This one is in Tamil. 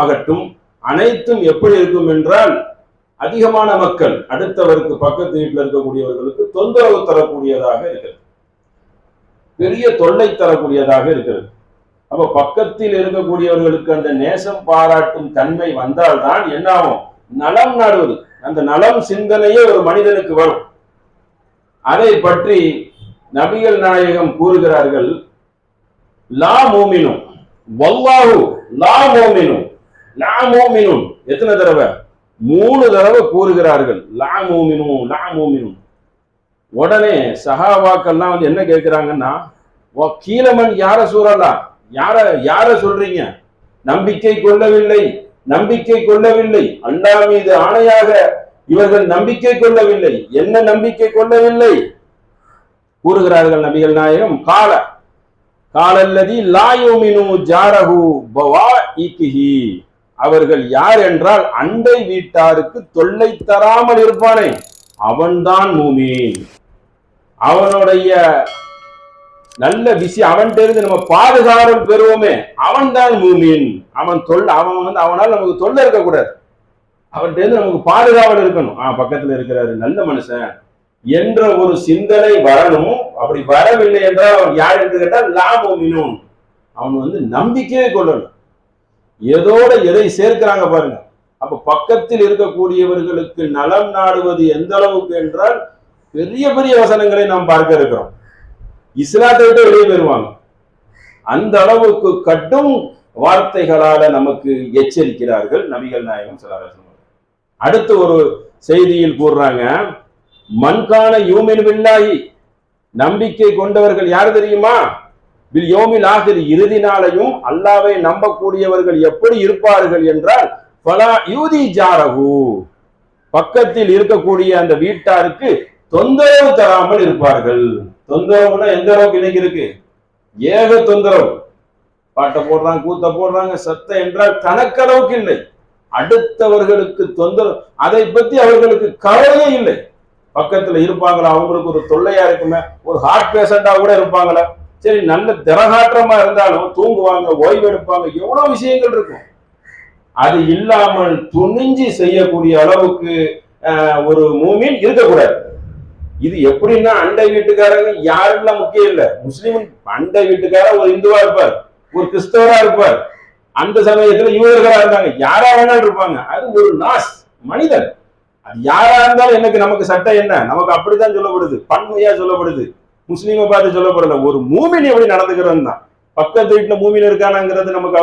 ஆகட்டும் அனைத்தும் எப்படி இருக்கும் என்றால் அதிகமான மக்கள் அடுத்தவருக்கு பக்கத்து வீட்டில் இருக்கக்கூடியவர்களுக்கு தொந்தரவு தரக்கூடியதாக இருக்கிறது. பெரிய தொல்லை தரக்கூடியதாக இருக்கிறது. அப்ப பக்கத்தில் இருக்கக்கூடியவர்களுக்கு அந்த நேசம் பாராட்டும் தன்மை வந்தால்தான் என்ன ஆகும்? நலம் நாடுவது. அந்த நலம் சிந்தனையே ஒரு மனிதனுக்கு வரும். அதை பற்றி நபிகள் நாயகம் கூறுகிறார்கள் லா மோமினும் வல்லாஹு லா மோமினும். லா மோமினும் எத்தனை தடவை? மூணு தடவை கூறுகிறார்கள். லா மோமினும் லா மோமினும் உடனே சஹாபாக்கள்லாம் வந்து என்ன கேட்கிறாங்கன்னா கீழமன் யார சூறலாம் யார யார சொல்றீங்க? நம்பிக்கை கொள்ளவில்லை நம்பிக்கை கொள்ளவில்லை. அல்லாஹ் மீது ஆணையாக இவர்கள் நம்பிக்கை கொள்ளவில்லை. என்ன நம்பிக்கை கொள்ளவில்லை? கூறுகிறார்கள் நபிகள் நாயகம். கால காலல்லதி லாயோமினு ஜாரஹு பவா இக்கிஹி அவர்கள் யார் என்றால் அண்டை வீட்டாருக்கு தொல்லை தராமல் இருப்பானே. அவன்தான் மூமின். அவனுடைய நல்ல விஷயம் அவன்கிட்ட இருந்து நம்ம பாதுகாரம் பெறுவோமே. அவன்தான் மூமின். அவன் தொல் அவன் வந்து அவனால் நமக்கு தொல்லை இருக்கக்கூடாது. அவன்கிட்ட இருந்து நமக்கு பாதுகாவல் இருக்கணும். ஆ பக்கத்துல இருக்கிறாரு நல்ல மனுஷன். என்ற ஒரு சிந்தனை வரணும். அப்படி வரவில்லை என்றால் அவன் யார் என்று கேட்டால் லாபமினும் அவன் வந்து நம்பிக்கையே கொள்ளணும். எதோட எதை சேர்க்கிறாங்க பாருங்க. அப்ப பக்கத்தில் இருக்கக்கூடியவர்களுக்கு நலம் நாடுவது எந்த அளவுக்கு என்றால் பெரிய பெரிய வசனங்களை நாம் பார்க்க இருக்கிறோம். இஸ்லாத்தை விட்டு வெளியே பெறுவாங்க அந்த அளவுக்கு கட்டும் வார்த்தைகளால நமக்கு எச்சரிக்கிறார்கள் நபிகள் நாயகம் சலாஹம் அடுத்து ஒரு செய்தியில் கூறுறாங்க மண்கான யூமின் வில்லாகி நம்பிக்கை கொண்டவர்கள் யார் தெரியுமா? யோமில் ஆகிற இறுதி நாளையும் அல்லாவை நம்பக்கூடியவர்கள் எப்படி இருப்பார்கள் என்றால் பலா யூதி ஜாரகு பக்கத்தில் இருக்கக்கூடிய அந்த வீட்டாருக்கு தொந்தரவு தராமல் இருப்பார்கள். தொந்தரவுனா எந்த அளவுக்கு இன்னைக்கு இருக்கு? ஏக தொந்தரவு. பாட்டை போடுறாங்க கூத்த போடுறாங்க சத்தம் என்றால் தனக்களவுக்கு இல்லை. அடுத்தவர்களுக்கு தொந்தரவு அதை பத்தி அவர்களுக்கு கவலையே இல்லை. பக்கத்துல இருப்பாங்களா? அவங்களுக்கு ஒரு தொல்லையா இருக்குமே? ஒரு ஹார்ட் பேஷண்டா கூட இருப்பாங்களா? சரி நல்ல திரகாற்றமா இருந்தாலும் தூங்குவாங்க ஓய்வு எடுப்பாங்க எவ்வளவு விஷயங்கள் இருக்கும். அது இல்லாமல் துணிஞ்சு செய்யக்கூடிய அளவுக்கு ஆஹ், ஒரு மூமின் இருக்கக்கூடாது. இது எப்படின்னா அண்டை வீட்டுக்காரங்க யாருலாம் முக்கியம் இல்ல முஸ்லீம் அண்டை வீட்டுக்காரர் ஒரு இந்துவா இருப்பார் ஒரு கிறிஸ்தவரா இருப்பார். அந்த சமயத்துல யூதர்களா இருந்தாங்க யாரா வேணாலும் இருப்பாங்க. அது ஒரு நாஸ் மனிதன். அது யாரா இருந்தாலும் எனக்கு நமக்கு சட்டம் என்ன? நமக்கு அப்படித்தான் சொல்லப்படுது பன்மையா சொல்லப்படுது. முஸ்லீமை பார்த்து சொல்லப்படல. ஒரு மூமின் எப்படி நடந்துக்கிறது தான் பக்கத்து வீட்டுல மூமின் இருக்கானாங்கிறது நமக்கு